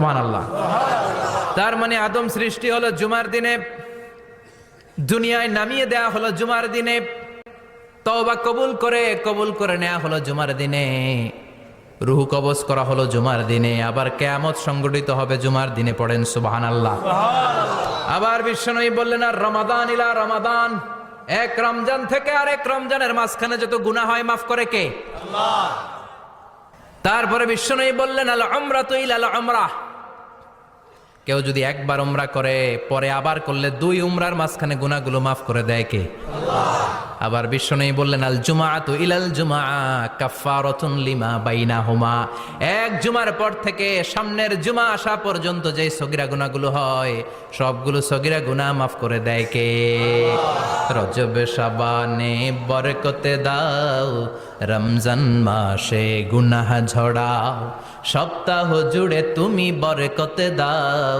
সুবহানাল্লাহ। তার মানে আদম সৃষ্টি হলো জুমার দিনে দুনিয়ায় নামিয়ে দেয়া হলো জুমার দিনে তওবা কবুল করে কবুল করে নেওয়া হলো জুমার দিনে রুহু কবজ করা হলো জুমার দিনে আবার কেয়ামত সংগঠিত হবে জুমার দিনে পড়েন সুবাহান আল্লাহ আবার বিশ্বনবী বললেন আর রমাদান ইলা রমাদান এক রমজান থেকে আর এক রমজানের মাঝখানে যত গুনাহ হয় মাফ করে কে? তারপরে বিশ্বনবী বললেন আল আমরা তো ইল আল আমরা কেউ যদি একবার উমরা করে পরে আবার করলে দুই উমরার মাঝখানে গুনাহগুলো মাফ করে দেয় কে? আবার বিশ্বনবী বললেন আল জুমা তো ইলাল জুমা কাফারতুন লিমা বাইনা হুমা এক জুমার পর থেকে সামনের জুমা আসা পর্যন্ত যে সগিরা গুনাহগুলো হয় সবগুলো সগিরা গুনাহ মাফ করে দেয় কে? রজব সাবানে বরকতে দাও রমজান মাসে গুনাহ ঝড়াও সপ্তাহ জুড়ে তুমি বরকতে দাও।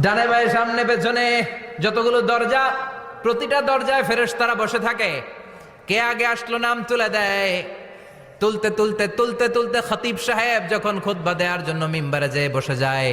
ডানে বায়ে সামনে পেছনে যতগুলো দরজা, প্রতিটা দরজায় ফেরেস্তারা বসে থাকে। কে আগে আসলো নাম তুলে দেয়? তুলতে তুলতে তুলতে তুলতে খতিব সাহেব যখন খুদ্া দেওয়ার জন্য মিম্বারে যেয়ে বসে যায়।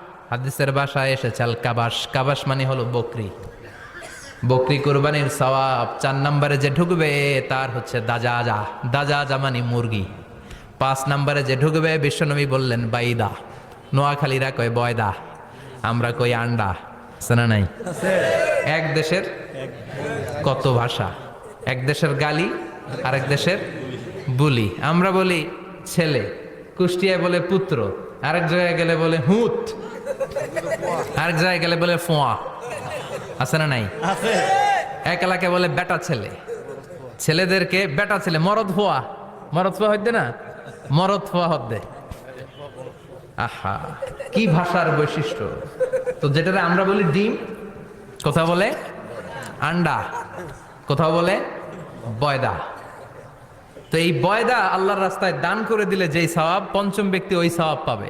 হাদিসের বাসায় এসেছে আল কাবাস কাবাস মানে হলো বকরি। বকরি কোরবানির সওয়াব চার নম্বরে যে ঢুকবে তার হচ্ছে দাজাজা। দাজাজা মানে মুরগি। পাঁচ নম্বরে যে ঢুকবে বিশ্বনবী বললেন বাইদা। নোয়াখালীরা কয় বয়দা আমরা কই আন্ডা। আছে না নাই? এক দেশের কত ভাষা? এক দেশের গালি আর এক দেশের বুলি। আমরা বলি ছেলে কুষ্টিয়ায় বলে পুত্র আরেক জায়গায় গেলে বলে হুত। আরেক জায়গায় গেলে বলে ফোয়া। আছে না নাই? এক এলাকায় বলে বেটা ছেলে। ছেলেদেরকে বেটা ছেলে মরদ ফোয়া। মরদ ফোয়া হইতে না? মরদ ফোয়া হদ্দে আহা কি ভাষার বৈশিষ্ট্য? তো যেটা আমরা বলি ডিম কথা বলে আন্ডা কোথাও বলে বয়দা। তো এই বয়দা আল্লাহর রাস্তায় দান করে দিলে যেই সওয়াব পঞ্চম ব্যক্তি ওই সওয়াব পাবে।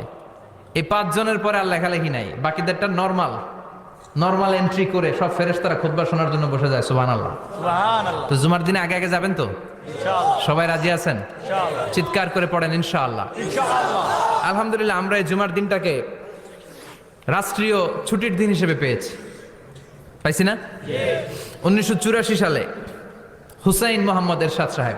এই পাঁচজনের পরে আর লেখালেখি নাই বাকিদেরটা নর্মাল নর্মাল এন্ট্রি করে সব ফেরেশতারা খুতবা শোনার জন্য বসে যায় সুবহানাল্লাহ। সুবহানাল্লাহ। তো জুমার দিনে আগে আগে যাবেন তো? সবাই রাজি আছেন? চিৎকার করে পড়েন ইনশাআল্লাহ। ইনশাআল্লাহ। আলহামদুলিল্লাহ আমরা এই জুমার দিনটাকে রাষ্ট্রীয় ছুটির দিন হিসেবে পেয়েছি। পাইছি না? উনিশশো চুরাশি সালে হুসাইন মোহাম্মদ এরশাদ সাহেব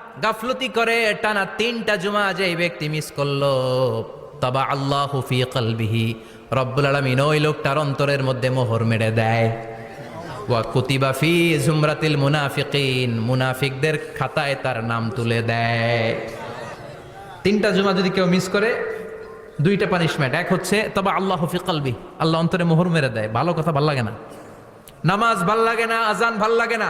গাফলতি করে, টানা তিনটা জুমা যে এই ব্যক্তি মিস করল, তবা আল্লাহ ফি কলবিহি। রব্বুল আলামিন ওই লোকটার অন্তরের মধ্যে মোহর মেরে দেয়। ওয়া কুতিবা ফি জুমরাতিল মুনাফিকিন, মুনাফিকদের খাতায় তার নাম তুলে দেয়। তিনটা জুমা যদি কেউ মিস করে, দুইটা পানিশমেন্ট এক হচ্ছে তবে আল্লাহ ফি কলবি আল্লাহ অন্তরে মোহর মেরে দেয়, ভালো কথা ভালো লাগে না। নামাজ ভালো লাগে না, আজান ভালো লাগে না।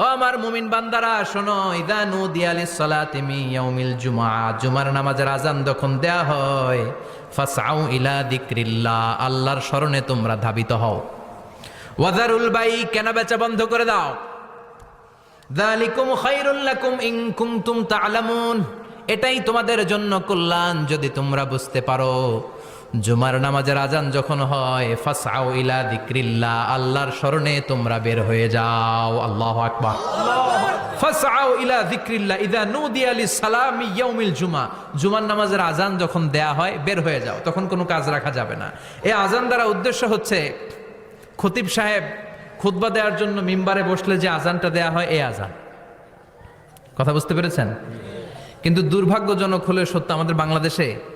ও আমার মুমিন বান্দারা, শোনো, ইদা নুদিয়ালি সালাতিমি ইয়াউমিল জুমা জুমার নামাজের আজান যখন দেয়া হয় ফাসাউ ইলা দিক্রিল্লাহ আল্লাহর স্মরণে তোমরা ধাবিত হও। ওয়াজারুল বাই কেনা বেচা বন্ধ করে দাও। দালিকুম খাইরুল লাকুম ইন কুনতুম তা'লামুন এটাই তোমাদের জন্য কল্যাণ যদি তোমরা বুঝতে পারো। জুমার নামাজের আজান যখন হয়, ফাসআউ ইলা যিকরিল্লাহ, আল্লাহর স্মরণে তোমরা বের হয়ে যাও। আল্লাহু আকবার। ফাসআউ ইলা যিকরিল্লাহ ইযা নুদিয়া লিস-সালামি ইয়াউমিল জুমা। জুমার নামাজের আজান যখন দেয়া হয়, বের হয়ে যাও, তখন কোনো কাজ রাখা যাবে না। এই আজান দ্বারা উদ্দেশ্য হচ্ছে, খতিব সাহেব খুতবা দেওয়ার জন্য মিম্বারে বসলে যে আজানটা দেয়া হয় এই আজান। কথা বুঝতে পেরেছেন? কিন্তু দুর্ভাগ্যজনক হলে সত্য, আমাদের বাংলাদেশে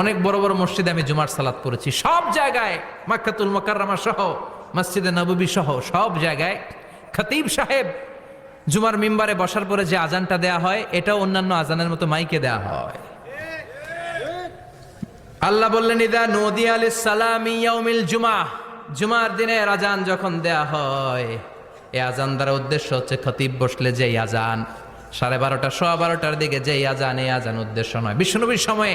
অনেক বড় বড় মসজিদে আমি জুমার সালাত করেছি সব জায়গায়, মাক্কাতুল মোকাররমা সহ, মসজিদে নববী সহ, সব জায়গায় খতিব সাহেব জুমার মিম্বারে বসার পরে যে আজানটা দেয়া হয়, এটাও অন্যান্য আজানের মতো মাইকে দেয়া হয়। আল্লাহ বললেন, ইদা নদী আলি সালামি ইয়াউমিল জুমা। জুমার দিনে আজান যখন দেয়া হয় এই আজান দ্বারা উদ্দেশ্য হচ্ছে খতিব বসলে যেই আজান, সাড়ে বারোটা, সোয়া বারোটার দিকে যেই আজান এই আজান উদ্দেশ্য নয়। বিশ্বনবীর সময়ে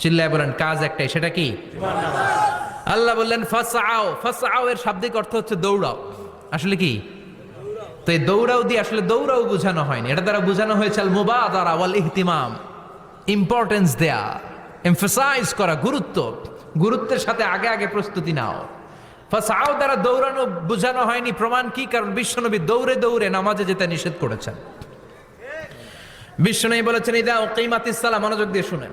চিল্লায় বলেন, কাজ একটাই, সেটা কি? আল্লাহ বললেন ফাসআও ফাসআও এর শাব্দিক অর্থ হচ্ছে দৌড়াও। আসলে কি? তো এই দৌড়াও দিয়ে আসলে দৌড়াও বোঝানো হয়নি। এটা দ্বারা বোঝানো হয়েছে মুবাদারা ওয়াল ইহতিমাম, ইম্পর্টেন্স দেয়া, এমফাসাইজ করা, গুরুত্ব, গুরুত্বের সাথে আগে আগে প্রস্তুতি নাও। ফাসাও দ্বারা দৌড়ানো বোঝানো হয়নি, প্রমাণ কি? কারণ বিশ্বনবী দৌড়ে দৌড়ে নামাজে যেতে নিষেধ করেছেন। বিশ্বনবী বলেছেন, ইদা উকিমাতিস সালাহ মনোযোগ দিয়ে শুনেন।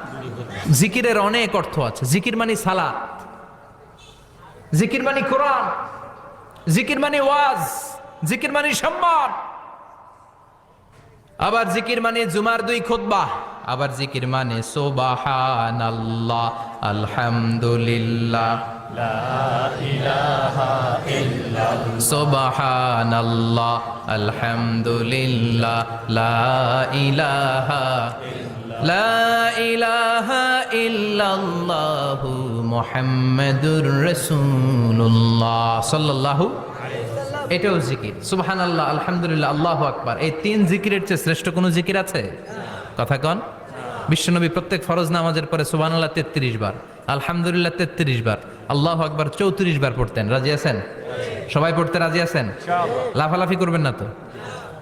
জিকিরের অনেক অর্থ আছে। জিকির মানে সালাত। জিকির মানে কোরআন। জিকির মানে ওয়াজ। জিকির মানে সম্মান। আবার জিকির মানে জুমার দুই খুতবা। আবার জিকির মানে সোবাহানাল্লাহ, আলহামদুলিল্লাহ। সোবাহানাল্লাহ, আলহামদুলিল্লাহ। লা ইলাহা মুহাম্মাদুর রাসূলুল্লাহ সাল্লাল্লাহু এটাও জিকির। সুবহান আল্লাহ আলহামদুলিল্লাহ আল্লাহ আকবার। এই তিন জিকিরের চেয়ে শ্রেষ্ঠ কোনো জিকির আছে? কথা কন। বিশ্বনবী প্রত্যেক ফরজ নামাজের পরে সুবহান আল্লাহ তেত্রিশ বার আলহামদুলিল্লাহ তেত্রিশ বার আল্লাহ আকবার চৌত্রিশ বার পড়তেন। রাজি আছেন? সবাই পড়তে রাজি আছেন? লাফালাফি করবেন না তো?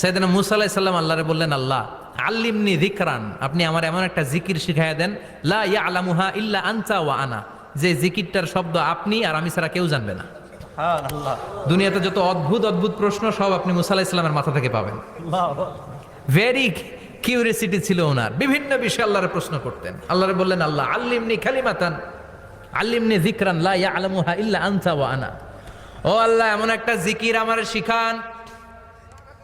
সাইদানা মুসা সালাম আল্লাহরে বললেন আল্লাহ আল্লিমনি যিকরান। আপনি আমার এমন একটা জিকির শিখাইয়া দেন লা ইয়া আলামুহা ইল্লা আনতা ওয়া আনা। যে জিকিরটার শব্দ আপনি আর আমি ছাড়া কেউ জানবে না। দুনিয়াতে যত অদ্ভুত অদ্ভুত প্রশ্ন সব আপনি মুসা আলাইহিস সালামের মাথা থেকে পাবেন। ভেরি কিউরিয়াসিটি ছিল ওনার। বিভিন্ন বিষয়ে আল্লাহরে প্রশ্ন করতেন। আল্লাহরে বললেন আল্লাহ আল্লিমনি খালিমাতান আল্লিমনি জিকরান লা ইয়ালামুহা ইল্লা আনতা ওয়া আনা। ও আল্লাহ এমন একটা জিকির আমার শিখান।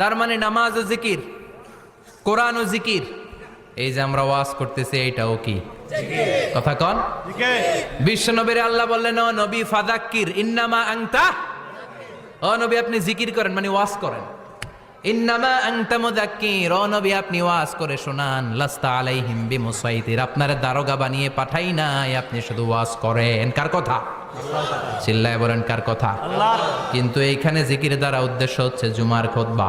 তার মানে নামাজ ও জিকির কোরআন ও জিকির। এই যে আমরা ওয়াজ করতেছি এইটাও কি? কথা কন। বিশ্ব নবীর আল্লাহ বললেন ও নবী ফাদাক্কির ইন্নামা আংতা ও নবী আপনি জিকির করেন মানে ওয়াজ করেন। ইন্নামা আংতা মুদাক্কির ও নবী আপনি ওয়াজ করে শোনান। লাস্তা আলাইহিম বিমুসাইতির। আপনার দারোগা বানিয়ে পাঠাই নাই আপনি শুধু ওয়াজ করেন। কার কথা? চিল্লায় বলেন কার কথা? কিন্তু এইখানে জিকির দ্বারা উদ্দেশ্য হচ্ছে জুমার খুতবা।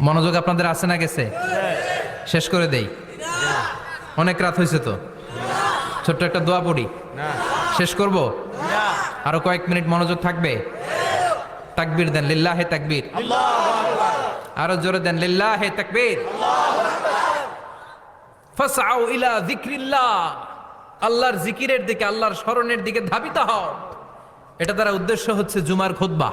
মনোযোগ আপনাদের আছে না গেছে? শেষ করে দেই। অনেক রাত হয়েছে তো। ছোট্ট একটা দোয়া পড়ি। শেষ করব? আরও কয়েক মিনিট মনোযোগ থাকবে? তাকবির দেন, লিল্লাহে তাকবির। আরও জোরে দেন, লিল্লাহে তাকবীর। ফাসআউ ইলা যিকরিল্লাহ। আল্লাহর জিকিরের দিকে, আল্লাহর স্মরণের দিকে ধাবিত হও। এটা দ্বারা উদ্দেশ্য হচ্ছে জুমার খুতবা।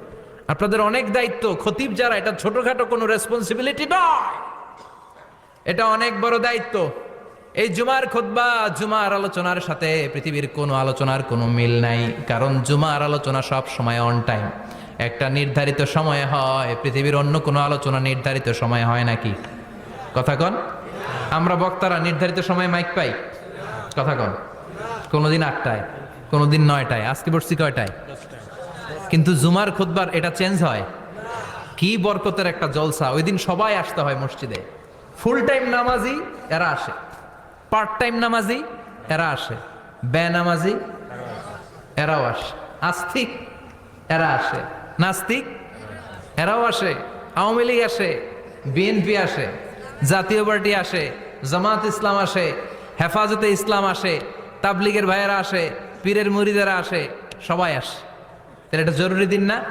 আপনাদের অনেক দায়িত্ব, খতিব যারা, এটা ছোটখাটো কোনো রেসপন্সিবিলিটি নয়। এটা অনেক বড় দায়িত্ব। এই জুমার খুতবা জুমার আলোচনার সাথে পৃথিবীর কোনো আলোচনার কোনো মিল নাই, কারণ জুমার আলোচনা সব সময় অন টাইম একটা নির্ধারিত সময়ে হয়, পৃথিবীর অন্য কোনো আলোচনা নির্ধারিত সময় হয় নাকি? কথা কন। আমরা বক্তারা নির্ধারিত সময় মাইক পাই। কথা কন। কোনোদিন আটটায়, কোনোদিন নয়টায়, আজকে বসছি কয়টায়? কিন্তু জুমার খুতবার এটা চেঞ্জ হয়। কি বরকতের একটা জলসা। ওই দিন সবাই আসতে হয় মসজিদে। ফুল টাইম নামাজি, এরা আসে। পার্ট টাইম নামাজি, এরা আসে। বে নামাজি, এরাও আসে। আস্তিক, এরা আসে। নাস্তিক, এরাও আসে। আওয়ামী লীগ আসে। বিএনপি আসে। জাতীয় পার্টি আসে। জামাত ইসলাম আসে। হেফাজতে ইসলাম আসে। তাবলিগের ভাইয়েরা আসে। পীরের মুরিদেরা আসে। সবাই আসে। তাহলে এটা জরুরি দিন না?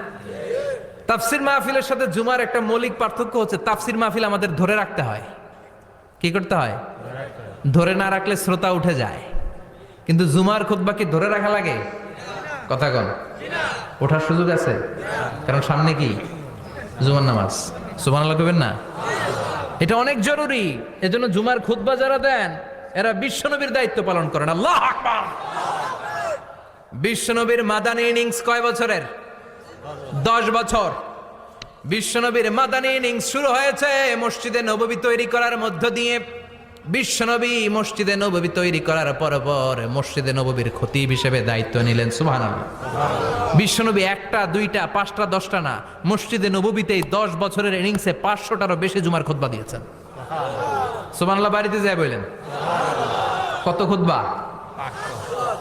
তাফসির মাহফিলের সাথে জুমার একটা মৌলিক পার্থক্য হচ্ছে, তাফসির মাহফিল আমাদের ধরে রাখতে হয়। কি করতে হয়? ধরে না রাখলে শ্রোতা উঠে যায়। কিন্তু জুমার খুতবা কি ধরে রাখা লাগে? কথা কন। ওঠার সুযোগ আছে? কারণ সামনে কি? জুমার নামাজ। সুমান লাগবেন না? এটা অনেক জরুরি। এজন্য জুমার খুতবা যারা দেন, এরা বিশ্বনবীর দায়িত্ব পালন করেন। আল্লাহ আকবার! বিশ্বনবীর মাদানী ইনিংস কয় বছরের? দশ বছর। বিশ্বনবীর মাদানী ইনিংস শুরু হয়েছে মসজিদে নববী তৈরি করার মধ্য দিয়ে। বিশ্বনবী মসজিদে নববী তৈরি করার পর পর মসজিদে নববীর খতিব হিসেবে দায়িত্ব নিলেন সুবহান বিশ্বনবী একটা, দুইটা, পাঁচটা, দশটা না, মসজিদে নববীতেই দশ বছরের ইনিংসে পাঁচশোটারও বেশি জুমার খুতবা দিয়েছেন। সুবহানাল্লাহ, বাড়িতে যায় বললেন কত খুতবা?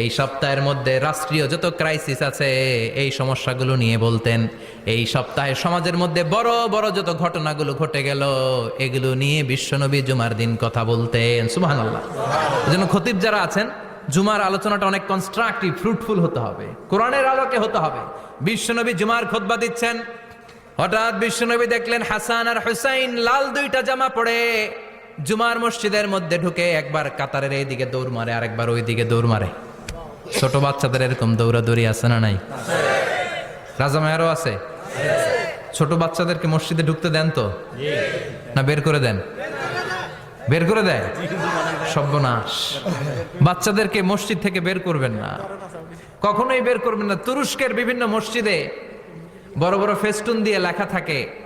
এই সপ্তাহের মধ্যে রাষ্ট্রীয় যত ক্রাইসিস আছে, এই সমস্যাগুলো নিয়ে বলতেন। এই সপ্তাহে সমাজের মধ্যে বড় বড় যত ঘটনাগুলো ঘটে গেল, এগুলো নিয়ে বিশ্বনবী জুমার দিন কথা বলতেন। সুবাহান আল্লাহ খতিব যারা আছেন, জুমার আলোচনাটা অনেক কনস্ট্রাকটিভ ফ্রুটফুল হতে হবে। কোরআনের আলোকে হতে হবে। বিশ্বনবী জুমার খোদবা দিচ্ছেন। হঠাৎ বিশ্বনবী দেখলেন হাসান আর হুসাইন লাল দুইটা জামা পড়ে জুমার মসজিদের মধ্যে ঢুকে একবার কাতারের এইদিকে দৌড় মারে, আরেকবার ওইদিকে দৌড় মারে। ছোট বাচ্চাদের এরকম দৌড়াদৌড়ি আছে না নাই? রাজা মায়েরও আছে? ছোট বাচ্চাদেরকে মসজিদে ঢুকতে দেন তো? না বের করে দেন? বের করে দেয়? সর্বনাশ। বাচ্চাদেরকে মসজিদ থেকে বের করবেন না। কখনোই বের করবেন না। তুরস্কের বিভিন্ন মসজিদে বড় বড় ফেস্টুন দিয়ে লেখা থাকে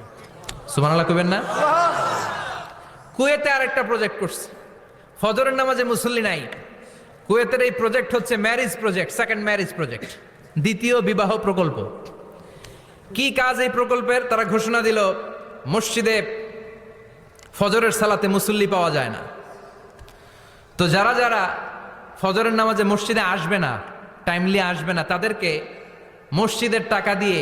সুমানাল্লাহ কবেন না? কুয়েতে আরেকটা প্রজেক্ট করছে। ফজরের নামাজে মুসল্লি নাই। কুয়েতের এই প্রজেক্ট হচ্ছে marriage project second marriage project দ্বিতীয় বিবাহ প্রকল্প। কি কাজ এই প্রকল্পের? তারা ঘোষণা দিল, মসজিদে ফজরের সালাতে মুসল্লি পাওয়া যায় না। তো যারা যারা ফজরের নামাজে মসজিদে আসবে না টাইমলি আসবে না, তাদেরকে মসজিদের টাকা দিয়ে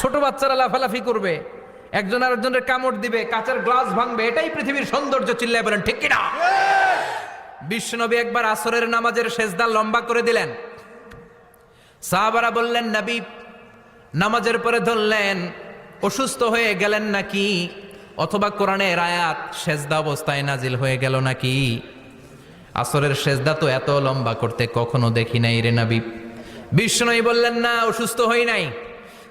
ছোট বাচ্চারা লাফালাফি করবে, একজন আরেকজনের কামড় দিবে, কাঁচের গ্লাস ভাঙবে, এটাই পৃথিবীর সৌন্দর্য চিল্লায় বলেন, ঠিক কিনা? বিশ্বনবী একবার আসরের নামাজের শেষদা লম্বা করে দিলেন। সাহাবারা বললেন, নবী, নামাজের পরে ধরলেন, অসুস্থ হয়ে গেলেন নাকি? অথবা কোরআনের আয়াত সেজদা অবস্থায় নাজিল হয়ে গেল নাকি? আসরের সেজদা তো এত লম্বা করতে কখনো দেখি নাই রে নবী। বিষ্ণুই বললেন, না, অসুস্থ হই নাই।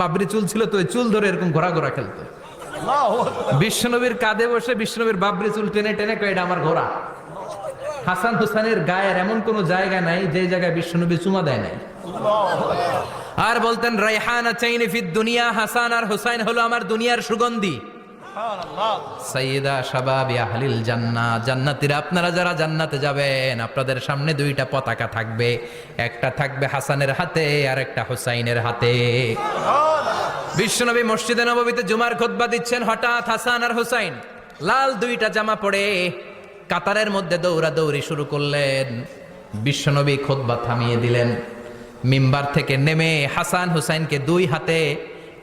বাবরি চুল ছিল তো ওই চুল ধরে এরকম ঘোরা ঘোরা খেলতো বিশ্বনবীর কাঁধে বসে বিশ্বনবীর বাবরি চুল টেনে টেনে কয়ে এটা আমার ঘোরা হাসান হুসানের গায়ের এমন কোন জায়গা নাই যে জায়গায় বিষ্ণনবী চুমা দেয় নাই। আর বলতেন রাইহান চাইনি ফিদ দুনিয়া হাসান আর হুসাইন হলো আমার দুনিয়ার সুগন্ধি। সাইয়্যিদা শাবাবি আহলিল জান্নাহ। জান্নাতীরা আপনারা যারা জান্নাতে যাবেন আপনাদের সামনে দুইটা পতাকা থাকবে। একটা থাকবে হাসানের হাতে আর একটা হুসাইনের হাতে। বিশ্বনবী মসজিদে নববীতে জুমার খুতবা দিচ্ছেন হঠাৎ হাসান আর হুসাইন। লাল দুইটা জামা পরে কাতারের মধ্যে দৌড়া দৌড়ি শুরু করলেন। বিশ্বনবী খুতবা থামিয়ে দিলেন। মিম্বার থেকে নেমে হাসান হুসাইনকে দুই হাতে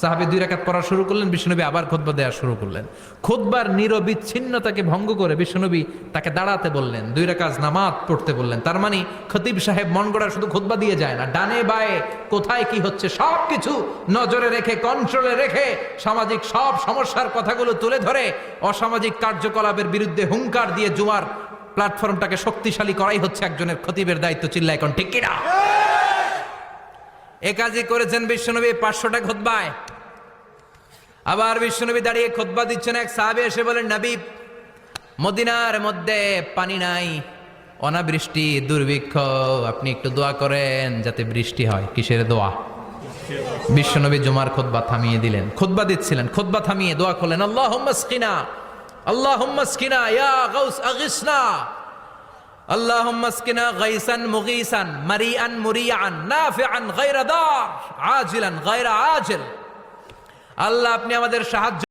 সাহাবি দুই রাকাত পড়া শুরু করলেন, বিশ্বনবী আবার খোদবা দেওয়া শুরু করলেন। খোদবার নিরবিচ্ছিন্নতাকে ভঙ্গ করে বিশ্বনবী তাকে দাঁড়াতে বললেন, দুই রাকাত নামাজ পড়তে বললেন। তার মানে খতিব সাহেব মন গড়া শুধু খোদবা দিয়ে যায় না, ডানে বায়ে কোথায় কি হচ্ছে সব কিছু নজরে রেখে কন্ট্রোলে রেখে সামাজিক সব সমস্যার কথাগুলো তুলে ধরে অসামাজিক কার্যকলাপের বিরুদ্ধে হুঙ্কার দিয়ে জুয়ার প্ল্যাটফর্মটাকে শক্তিশালী করাই হচ্ছে একজনের খতিবের দায়িত্ব চিল্লা এখন ঠিক কিনা? এ কাজই করেছেন বিশ্বনবী, পাঁচশোটা খোদবায় আবার বিশ্বনবী দাঁড়িয়ে খোদবা দিচ্ছেন এক সাহাবে, এসে বলেন, নবী, মদিনার মধ্যে পানি নাই, অনাবৃষ্টি, দুর্ভিক্ষ, আপনি একটু দোয়া করেন যাতে বৃষ্টি হয়। কিসের দোয়া? বিশ্বনবী জুমার খোদবা থামিয়ে দিলেন। খোদবা দিচ্ছিলেন খোদবা থামিয়ে দোয়া করলেন আল্লাহ আল্লাহ ইয়া গাউস, আগিসনা। اللهم اسقنا غيثا مغيثا مريئا مريعا نافعا غير ضار عاجلا غير عاجل আল্লাহ আপনি আমাদের সাহায্য